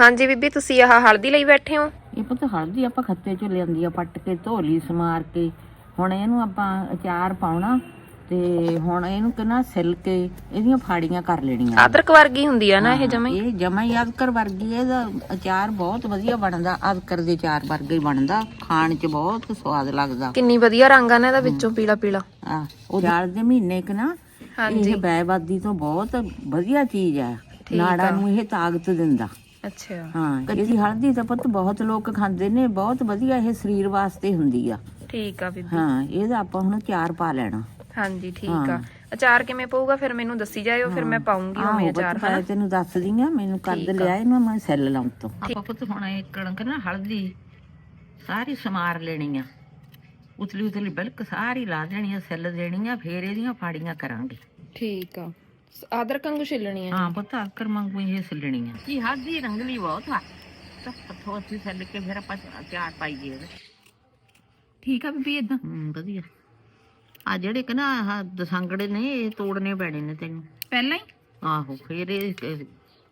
ਹਾਂਜੀ ਬੀਬੀ ਤੁਸੀਂ ਆਹ ਹਲਦੀ ਲਈ ਬੈਠੇ ਹੋ? ਇਹ ਪੁੱਤ ਹਲਦੀ ਆਪਾਂ ਖੱਤੇ ਚ ਲਿਆਂਦੀ ਆ ਪੱਟ ਕੇ ਧੋ ਲਈ ਸਮਾਰ ਕੇ। ਹੁਣ ਇਹਨੂੰ ਆਪਾਂ ਅਚਾਰ ਪਾਉਣਾ ਤੇ ਹੁਣ ਇਹਨੂੰ ਕਿੰਨਾ ਸਿਲ ਕੇ ਇਹਦੀਆਂ ਫਾੜੀਆਂ ਕਰ ਲੈਣੀਆਂ। ਅਦਰਕ ਵਰਗੀ ਹੁੰਦੀ ਆ ਨਾ ਇਹ ਜਮਾ ਇਹ ਜਮਾ ਹੀ ਅਦਕਰ ਵਰਗੀ ਹੈ, ਇਹਦਾ ਅਚਾਰ ਬਹੁਤ ਵਧੀਆ ਬਣਦਾ ਅਦਕਰ ਦੇ ਅਚਾਰ ਵਰਗਾ ਹੀ ਬਣਦਾ ਖਾਣ ਚ ਬਹੁਤ ਸਵਾਦ ਲੱਗਦਾ। ਕਿੰਨੀ ਵਧੀਆ ਰੰਗ ਆ ਨਾ ਇਹਦਾ ਵਿੱਚੋਂ ਪੀਲਾ ਪੀਲਾ। ਆ ਉਹ ਜਾਲ ਦੇ ਮਹੀਨੇ ਕ ਨਾ ਹਾਂਜੀ। ਇਹ ਬੈਬਾਦੀ ਤੋਂ ਬਹੁਤ ਵਧੀਆ ਚੀਜ਼ ਹੈ ਨਾੜਾਂ ਨੂੰ ਇਹ ਤਾਕਤ ਦਿੰਦਾ। ਅੱਛਾ। ਹਾਂ ਇਹਦੀ ਹਲਦੀ ਤਾਂ ਪੁੱਤ ਬਹੁਤ ਲੋਕ ਖਾਂਦੇ ਨੇ ਬਹੁਤ ਵਧੀਆ ਇਹ ਸਰੀਰ ਵਾਸਤੇ ਹੁੰਦੀ ਆ। ਠੀਕ ਆ ਬੀਬੀ। ਹਾਂ ਇਹਦਾ ਆਪਾਂ ਹੁਣ ਚਾਰ ਪਾ ਲੈਣਾ। ਹਾਂਜੀ ਠੀਕ ਆ। ਅਚਾਰ ਕਿਵੇਂ ਪਊਗਾ? ਫਿਰ ਮੈਨੂੰ ਦੱਸੀ ਜਾਇਓ ਫਿਰ ਮੈਂ ਪਾਉਂਗੀ ਉਵੇਂ ਪੁੱਤ ਅਚਾਰ ਮੈਂ ਤੈਨੂੰ ਦੱਸਦੀ ਆ ਮੈਨੂੰ ਕੱਦ ਲਿਆ ਇਹਨੂੰ ਮੈਂ ਸੈੱਲ ਲਾਉਂ ਤੋਂ। ਆਪਾਂ ਪੁੱਤ ਹੁਣ ਇਹ ਕਣਕ ਨਾ ਹਲਦੀ ਸਾਰੀ ਸਮਾਰ ਲੈਣੀ ਆ। ਉਤਲੀ ਉਤਲੀ ਬਿਲਕ ਸਾਰੀ ਲਾ ਦੇਣੀ ਆ ਸੈੱਲ ਦੇਣੀ ਆ ਫੇਰ ਇਹਦੀਆਂ ਫਾੜੀਆਂ ਕਰਾਂਗੇ। ਠੀਕ ਆ। ਅਦਰਕ ਵਾਂਗੂ ਛਿੱਲਣੀ ਆ। ਹਾਂ ਪੁੱਤ ਆਕਰ ਮੰਗੂ ਇਹ ਸੱਲਣੀ ਆ। ਜੀ ਹਲਦੀ ਰੰਗਲੀ ਬਹੁਤ ਆ। ਤਾਂ ਪੱਥੋਂ ਅਸੀਂ ਸੈੱਲ ਕੇ ਫਿਰ ਆਪਾਂ ਚਾਰ ਪਾਈਏ ਇਹਦੇ। ਠੀਕ ਆ ਬੀਬੀ ਇਦਾਂ ਹੂੰ ਵਧੀਆ। ਆ ਜਿਹੜੇ ਕਿ ਨਾ ਆਹ ਦਸੰਗੜੇ ਨੇ ਇਹ ਤੋੜਨੇ ਪੈਣੇ ਨੇ ਤੈਨੂੰ। ਪਹਿਲਾਂ ਹੀ? ਆਹੋ ਫਿਰ ਇਹ ਇਹ-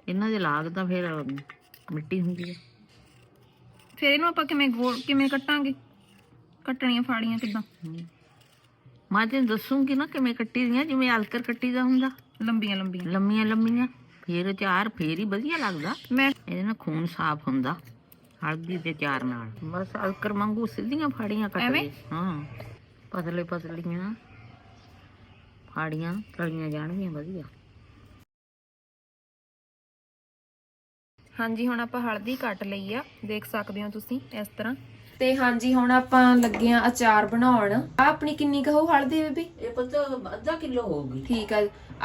ਇਹਨਾਂ ਦੇ ਲਾਗ ਤਾਂ ਫਿਰ ਮਿੱਟੀ ਹੁੰਦੀ ਹੈ ਫਿਰ ਇਹਨੂੰ ਆਪਾਂ ਕਿਵੇਂ ਗੋਲ ਕਿਵੇਂ ਕੱਟਾਂਗੇ? ਕੱਟਣੀਆਂ ਫਾੜੀਆਂ ਕਿਦਾਂ? ਮੈਂ ਤੈਨੂੰ ਦੱਸੂਗੀ ਨਾ ਕਿਵੇਂ ਕੱਟੀ ਦੀਆਂ ਜਿਵੇਂ ਅਲਕਰ ਕੱਟੀ ਦਾ ਹੁੰਦਾ। ਲੰਬੀਆਂ ਲੰਬੀਆਂ। ਲੰਮੀਆਂ ਲੰਮੀਆਂ। ਫਿਰ ਚਾਰ ਫੇਰ ਹੀ ਵਧੀਆ ਲੱਗਦਾ। ਮੈਂ ਇਹਦੇ ਨਾਲ ਖੂਨ ਸਾਫ਼ ਹੁੰਦਾ। ਹਲਦੀ ਦੇ ਚਾਰ ਨਾਲ। ਬਸ ਅਲਕਰ ਵਾਂਗੂ ਸਿੱਧੀਆਂ ਫਾੜੀਆਂ ਕੱਟ ਐਵੇਂ? ਦੇ ਹਾਂ। ਪਤਲੇ ਪਤਲੀਆਂ ਫਾੜੀਆਂ ਤਲੀਆਂ ਜਾਣਗੀਆਂ ਵਧੀਆ। ਹਾਂਜੀ ਹੁਣ ਆਪਾਂ ਹਲਦੀ ਕੱਟ ਲਈ ਆ। ਦੇਖ ਸਕਦੇ ਹੋ ਤੁਸੀਂ ਇਸ ਤਰ੍ਹਾਂ। ਤੇ ਹਾਂਜੀ ਹੁਣ ਆਪਾਂ ਲੱਗੇ ਆ ਅਚਾਰ ਬਣਾਉਣ। ਆ ਆਪਣੀ ਕਿੰਨੀ ਕਹੋ ਹਲਦੀ ਬੀਬੀ? ਇਹ ਪਤਾ ਅੱਧਾ ਕਿਲੋ ਹੋਊਗੀ। ਠੀਕ ਆ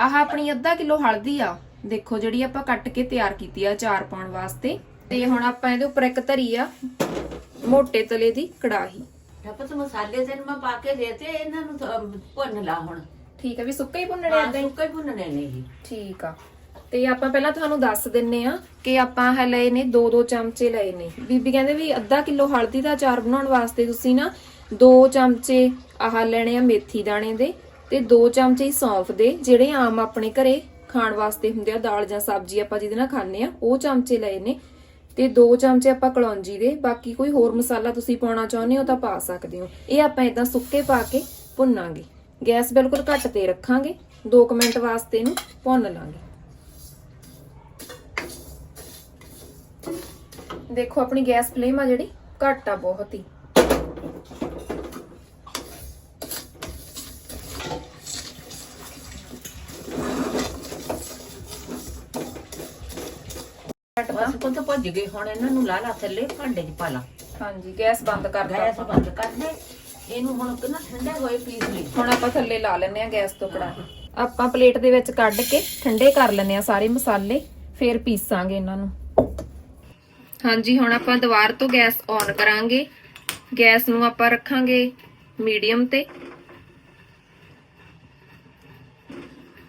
ਆਹ ਆਪਣੀ ਅੱਧਾ ਕਿਲੋ ਹਲਦੀ ਆ। ਦੇਖੋ ਜਿਹੜੀ ਆਪਾਂ ਕੱਟ ਕੇ ਤਿਆਰ ਕੀਤੀ ਆ ਅਚਾਰ ਪਾਉਣ ਵਾਸਤੇ। ਤੇ ਹੁਣ ਆਪਾਂ ਇਹਦੇ ਉੱਪਰ ਇੱਕ ਧਰੀ ਆ ਮੋਟੇ ਤਲੇ ਦੀ ਕੜਾਹੀ। ਆਪਾਂ ਤਾਂ ਮਸਾਲੇ ਤੈਨੂੰ ਮੈਂ ਪਾ ਕੇ ਦੇਤੇ ਇਹਨਾਂ ਨੂੰ ਤਾਂ ਭੁੰਨ ਲਾ ਹੁਣ। ਠੀਕ ਆ ਵੀ ਸੁੱਕਾ ਹੀ ਭੁੰਨਣੇ ਹਾਂ ਏਦਾਂ ਹੀ? ਸੁੱਕਾ ਹੀ ਭੁੰਨਣੇ ਨੇ ਜੀ ਠੀਕ ਆ। ਤੇ ਆਪਾਂ ਪਹਿਲਾਂ ਤੁਹਾਨੂੰ ਦੱਸ ਦਿੰਨੇ ਆ ਕਿ ਆਪਾਂ ਇਹ ਲਏ ਨੇ 2-2 ਚਮਚੇ ਲਏ ਨੇ। ਬੀਬੀ ਕਹਿੰਦੇ ਵੀ ਅੱਧਾ ਕਿਲੋ ਹਲਦੀ ਦਾ ਅਚਾਰ ਬਣਾਉਣ ਵਾਸਤੇ ਤੁਸੀਂ ਨਾ 2 ਚਮਚੇ ਆਹ ਲੈਣੇ ਆ ਮੇਥੀ ਦਾਣੇ ਦੇ ਤੇ 2 ਚਮਚੇ ਸੌਂਫ ਦੇ, ਜਿਹੜੇ ਆਮ ਆਪਣੇ ਘਰੇ ਖਾਣ ਵਾਸਤੇ ਹੁੰਦੇ ਆ, ਦਾਲ ਜਾਂ ਸਬਜ਼ੀ ਆਪਾਂ ਜਿਹਦੇ ਨਾਲ ਖਾਂਦੇ ਆ, ਉਹ ਚਮਚੇ ਲਏ ਨੇ। ਤੇ 2 ਚਮਚੇ ਆਪਾਂ ਕਲੌਂਜੀ ਦੇ, ਬਾਕੀ ਕੋਈ ਹੋਰ ਮਸਾਲਾ ਤੁਸੀਂ ਪਾਉਣਾ ਚਾਹੁੰਦੇ ਹੋ ਤਾਂ ਪਾ ਸਕਦੇ ਹੋ। ਇਹ ਆਪਾਂ ਇਦਾਂ ਸੁੱਕੇ ਪਾ ਕੇ ਭੁੰਨਾਂਗੇ। ਗੈਸ ਬਿਲਕੁਲ ਘੱਟ ਤੇ ਰੱਖਾਂਗੇ। 2 ਮਿੰਟ ਵਾਸਤੇ ਇਹਨੂੰ ਭੁੰਨ ਲਾਂਗੇ। ਦੇਖੋ ਆਪਣੀ ਗੈਸ ਫਲੇਮ ਆ ਜਿਹੜੀ ਘੱਟ ਆ ਬਹੁਤ ਹੀ। ਬਸ ਪੁੱਤ ਭੱਜ ਗਏ ਹੁਣ ਇਹਨਾਂ ਨੂੰ ਲਾ ਲਾ ਥੱਲੇ ਭਾਂਡੇ 'ਚ ਪਾ ਲਾ। ਹਾਂਜੀ ਗੈਸ ਬੰਦ ਕਰ ਦਾਂ ਗੈਸ ਬੰਦ ਕਰ ਦੇ ਇਹਨੂੰ ਹੁਣ ਕਿੰਨਾ ਠੰਡੇ ਹੋਏ ਪੀਸ ਲਈ। ਹੁਣ ਆਪਾਂ ਥੱਲੇ ਲਾ ਲੈਨੇ ਆ ਗੈਸ ਤੋਂ ਕੜਾਹੀ ਆਪਾਂ ਪਲੇਟ ਦੇ ਵਿੱਚ ਕੱਢ ਕੇ ਠੰਡੇ ਕਰ ਲੈਨੇ ਆ ਸਾਰੇ ਮਸਾਲੇ ਫੇਰ ਪੀਸਾਂਗੇ ਇਹਨਾਂ ਨੂੰ। ਹਾਂਜੀ ਹੁਣ ਆਪਾਂ ਦੁਬਾਰ ਤੋਂ ਗੈਸ ਔਨ ਕਰਾਂਗੇ। ਗੈਸ ਨੂੰ ਆਪਾਂ ਰੱਖਾਂਗੇ ਮੀਡੀਅਮ ਤੇ।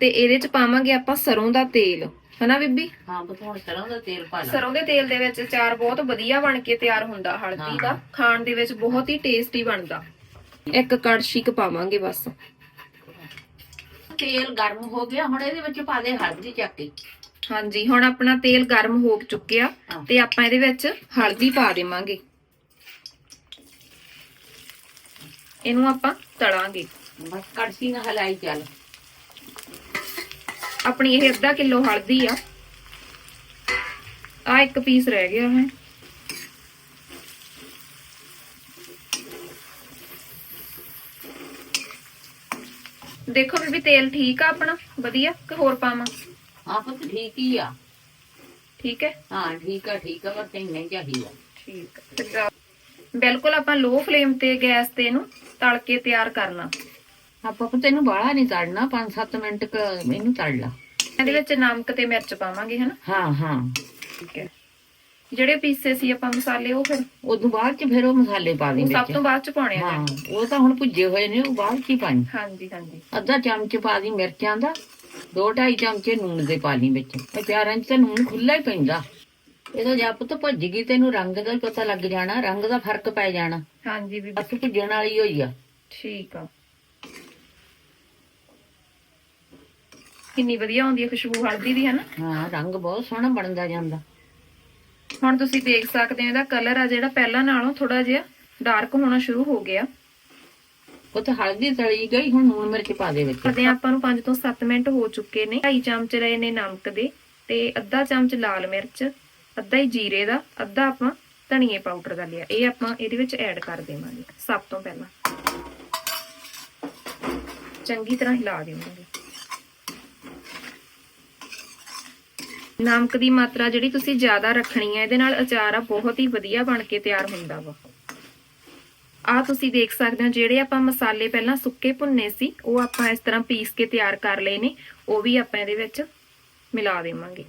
ਤੇ ਇਹਦੇ ਚ ਪਾਵਾਂਗੇ ਆਪਾਂ ਸਰੋਂ ਦਾ ਤੇਲ। ਹਨਾ ਬੀਬੀ? ਹਾਂ ਬਸ ਹੁਣ ਸਰੋਂ ਦਾ ਤੇਲ ਪਾ ਸਰੋਂ ਦੇ ਤੇਲ ਦੇ ਵਿੱਚ ਅਚਾਰ ਬਹੁਤ ਵਧੀਆ ਬਣ ਕੇ ਤਿਆਰ ਹੁੰਦਾ ਹਲਦੀ ਦਾ। ਖਾਣ ਦੇ ਵਿੱਚ ਬਹੁਤ ਹੀ ਟੇਸਟੀ ਬਣਦਾ। ਇੱਕ ਕੜਛੀ ਕ ਪਾਵਾਂਗੇ ਬਸ। ਤੇਲ ਗਰਮ ਹੋ ਗਿਆ ਹੁਣ ਇਹਦੇ ਵਿੱਚ ਪਾ ਦੇ ਹਲਦੀ ਚੱਕ ਕੇ। ਹਾਂਜੀ ਹੁਣ ਆਪਣਾ ਤੇਲ ਗਰਮ ਹੋ ਚੁੱਕਿਆ। ਤੇ ਆਪਾਂ ਇਹਦੇ ਵਿੱਚ ਹਲਦੀ ਪਾ ਦੇਵਾਂਗੇ। ਇਹਨੂੰ ਆਪਾਂ ਤਲਾਂਗੇ। ਬਸ ਕੜਛੀ ਨਾਲ ਹਲਾਈ ਚੱਲ। ਆਪਣੀ ਇਹ ਅੱਧਾ ਕਿਲੋ ਹਲਦੀ ਆ। ਆ ਇੱਕ ਪੀਸ ਰਹਿ ਗਿਆ ਹੈ। ਦੇਖੋ ਬੀਬੀ ਤੇਲ ਠੀਕ ਆ ਆਪਣਾ? ਵਧੀਆ? ਕਿ ਹੋਰ ਪਾਵਾਂ? ਹਾਂ ਪੁੱਤ ਠੀਕ ਹੀ ਆ। ਠੀਕ ਹੈ? ਹਾਂ ਠੀਕ ਆ ਠੀਕ ਆ ਪਰ ਤੈਨੂੰ ਨਹੀਂ ਚਾਹੀਦਾ। ਠੀਕ ਹੈ। ਬਿਲਕੁਲ ਆਪਾਂ ਲੋ ਫਲੇਮ ਤੇ ਗੈਸ ਤੇ ਇਹਨੂੰ ਤਲ ਕੇ ਤਿਆਰ ਕਰਨਾ ਆਪਾਂ ਪੁੱਤ ਇਹਨੂੰ ਬਾਹਲਾ ਨਹੀਂ ਤੜਨਾ 5-7 ਮਿੰਟ ਕ ਇਹਨੂੰ ਤੜ ਲਾ। ਇਹਦੇ ਵਿੱਚ ਨਮਕ ਤੇ ਮਿਰਚ ਪਾਵਾਂਗੇ ਹਨਾ? ਹਾਂ ਹਾਂ। ਠੀਕ ਹੈ। ਜਿਹੜੇ ਪੀਸੇ ਸੀ ਆਪਾਂ ਮਸਾਲੇ ਉਹ ਫਿਰ ਉਦੋਂ ਬਾਅਦ ਚ ਫਿਰ ਉਹ ਮਸਾਲੇ ਪਾ ਦੇ ਉਹ ਸਭ ਵਿੱਚ ਤੋਂ ਬਾਅਦ ਚ ਪਾਉਣੇ ਆ ਹਾਂ ਉਹ ਤਾਂ ਹੁਣ ਭੁੱਜੇ ਹੋਏ ਨੇ ਉਹ ਬਾਅਦ ਚ ਹੀ ਪਾਣੀ ਹਾਂਜੀ ਹਾਂਜੀ। ਅੱਧਾ ਚਮਚ ਪਾ ਦੀ ਮਿਰਚਾਂ ਦਾ ਦੋ ਢਾਈ ਚਮਚੇ ਨੂਣ ਦੇ ਪਾ ਲਈ ਵਿੱਚ ਅਚਾਰਾਂ 'ਚ ਤਾਂ ਨੂਣ ਖੁੱਲਾ ਹੀ ਪੈਂਦਾ। ਇਹਦਾ ਜਦ ਪੁੱਤ ਭੁੱਜ ਗਈ ਤੈਨੂੰ ਰੰਗ ਦਾ ਹੀ ਪਤਾ ਲੱਗ ਜਾਣਾ ਰੰਗ ਦਾ ਫ਼ਰਕ ਪੈ ਜਾਣਾ। ਹਾਂਜੀ ਵੀ ਬਸ ਭੁੱਜਣ ਵਾਲੀ ਹੋਈ ਆ। ਠੀਕ ਆ। ਕਿੰਨੀ ਵਧੀਆ ਆਉਂਦੀ ਹੈ ਖੁਸ਼ਬੂ ਹਲਦੀ ਦੀ ਹਨਾ? ਹਾਂ ਰੰਗ ਬਹੁਤ ਸੋਹਣਾ ਬਣਦਾ ਜਾਂਦਾ। ਹੁਣ ਤੁਸੀਂ ਦੇਖ ਸਕਦੇ ਹੋ ਇਹਦਾ ਕਲਰ ਆ ਜਿਹੜਾ ਪਹਿਲਾਂ ਨਾਲੋਂ ਥੋੜਾ ਜਿਹਾ ਡਾਰਕ ਹੋਣਾ ਸ਼ੁਰੂ ਹੋ ਗਿਆ। ਉਹ ਤਾਂ ਹਲਦੀ ਤਲੀ ਗਈ, ਹੁਣ ਲੂਣ ਮਿਰਚ ਪਾ ਦੇ ਵਿੱਚ। ਕਰਦੇ ਆਪਾਂ ਨੂੰ 5 ਤੋਂ 7 ਮਿੰਟ ਹੋ ਚੁੱਕੇ ਨੇ। 2.5 ਚਮਚ ਲਏ ਨੇ ਨਮਕ ਦੇ ਤੇ ਅੱਧਾ ਚਮਚ ਲਾਲ ਮਿਰਚ, ਅੱਧਾ ਹੀ ਜੀਰੇ ਦਾ, ਅੱਧਾ ਆਪਾਂ ਧਨੀਏ ਪਾਊਡਰ ਦਾ ਲਿਆ। ਇਹ ਆਪਾਂ ਇਹਦੇ ਵਿੱਚ ਐਡ ਕਰ ਦੇਵਾਂਗੇ, ਸਭ ਤੋਂ ਪਹਿਲਾਂ। ਚੰਗੀ ਤਰ੍ਹਾਂ ਹਿਲਾ ਦੇਵਾਂਗੇ। ਨਮਕ ਦੀ ਮਾਤਰਾ ਜਿਹੜੀ ਤੁਸੀਂ ਜ਼ਿਆਦਾ ਰੱਖਣੀ ਹੈ, ਇਹਦੇ ਨਾਲ ਅਚਾਰ ਆ, ਬਹੁਤ ਹੀ ਵਧੀਆ ਬਣ ਕੇ ਤਿਆਰ ਹੁੰਦਾ ਵਾ। ਆ ਤੁਸੀਂ ਦੇਖ ਸਕਦੇ ਹੋ, ਜਿਹੜੇ ਆਪਾਂ ਮਸਾਲੇ ਪਹਿਲਾਂ ਸੁੱਕੇ ਭੁੰਨੇ ਸੀ, ਉਹ ਆਪਾਂ ਇਸ ਤਰ੍ਹਾਂ ਪੀਸ ਕੇ ਤਿਆਰ ਕਰ ਲਏ ਨੇ, ਉਹ ਵੀ ਆਪਾਂ ਇਹਦੇ ਵਿੱਚ ਮਿਲਾ ਦੇਵਾਂਗੇ।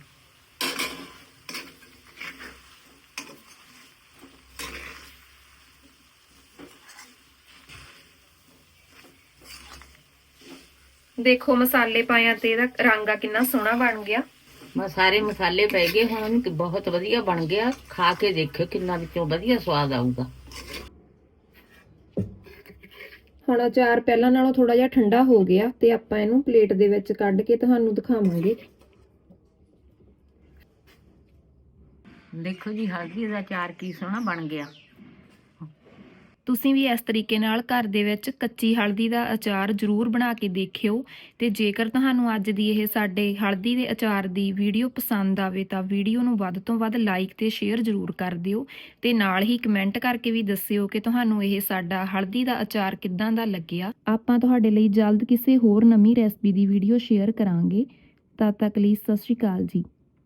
ਦੇਖੋ ਮਸਾਲੇ ਪਾਇਆ ਤੇ ਇਹਦਾ ਰੰਗ ਆ ਕਿੰਨਾ ਸੋਹਣਾ ਬਣ ਗਿਆ। ਮੈਂ ਸਾਰੇ ਮਸਾਲੇ ਪੈ ਗਏ, ਹੁਣ ਬਹੁਤ ਵਧੀਆ ਬਣ ਗਿਆ, ਖਾ ਕੇ ਦੇਖਿਓ ਕਿੰਨਾ ਵਿੱਚੋਂ ਵਧੀਆ ਸਵਾਦ ਆਊਗਾ। ਹੁਣ ਅਚਾਰ ਪਹਿਲਾਂ ਨਾਲੋਂ ਥੋੜਾ ਜਿਹਾ ਠੰਡਾ ਹੋ ਗਿਆ ਤੇ ਆਪਾਂ ਇਹਨੂੰ ਪਲੇਟ ਦੇ ਵਿੱਚ ਕੱਢ ਕੇ ਤੁਹਾਨੂੰ ਦਿਖਾਵਾਂਗੇ। ਦੇਖੋ ਜੀ ਹਲਦੀ ਦਾ ਅਚਾਰ ਕੀ ਸੋਹਣਾ ਬਣ ਗਿਆ। ਤੁਸੀਂ ਵੀ ਇਸ ਤਰੀਕੇ ਨਾਲ ਘਰ ਦੇ ਵਿੱਚ ਕੱਚੀ ਹਲਦੀ ਦਾ ਅਚਾਰ ਜ਼ਰੂਰ ਬਣਾ ਕੇ ਦੇਖਿਓ ਤੇ ਜੇਕਰ ਤੁਹਾਨੂੰ ਅੱਜ ਦੀ ਇਹ ਸਾਡੇ ਹਲਦੀ ਦੇ ਅਚਾਰ ਦੀ ਵੀਡੀਓ ਪਸੰਦ ਆਵੇ ਤਾਂ ਵੀਡੀਓ ਨੂੰ ਵੱਧ ਤੋਂ ਵੱਧ ਲਾਈਕ ਤੇ ਸ਼ੇਅਰ ਜ਼ਰੂਰ ਕਰ ਦਿਓ ਤੇ ਨਾਲ ਹੀ ਕਮੈਂਟ ਕਰਕੇ ਵੀ ਦੱਸਿਓ ਕਿ ਤੁਹਾਨੂੰ ਇਹ ਸਾਡਾ ਹਲਦੀ ਦਾ ਅਚਾਰ ਕਿੱਦਾਂ ਦਾ ਲੱਗਿਆ। ਆਪਾਂ ਤੁਹਾਡੇ ਲਈ ਜਲਦ ਕਿਸੇ ਹੋਰ ਨਵੀਂ ਰੈਸਪੀ ਦੀ ਵੀਡੀਓ ਸ਼ੇਅਰ ਕਰਾਂਗੇ। ਤਦ ਤੱਕ ਲਈ ਸਤਿ ਸ਼੍ਰੀ ਅਕਾਲ ਜੀ।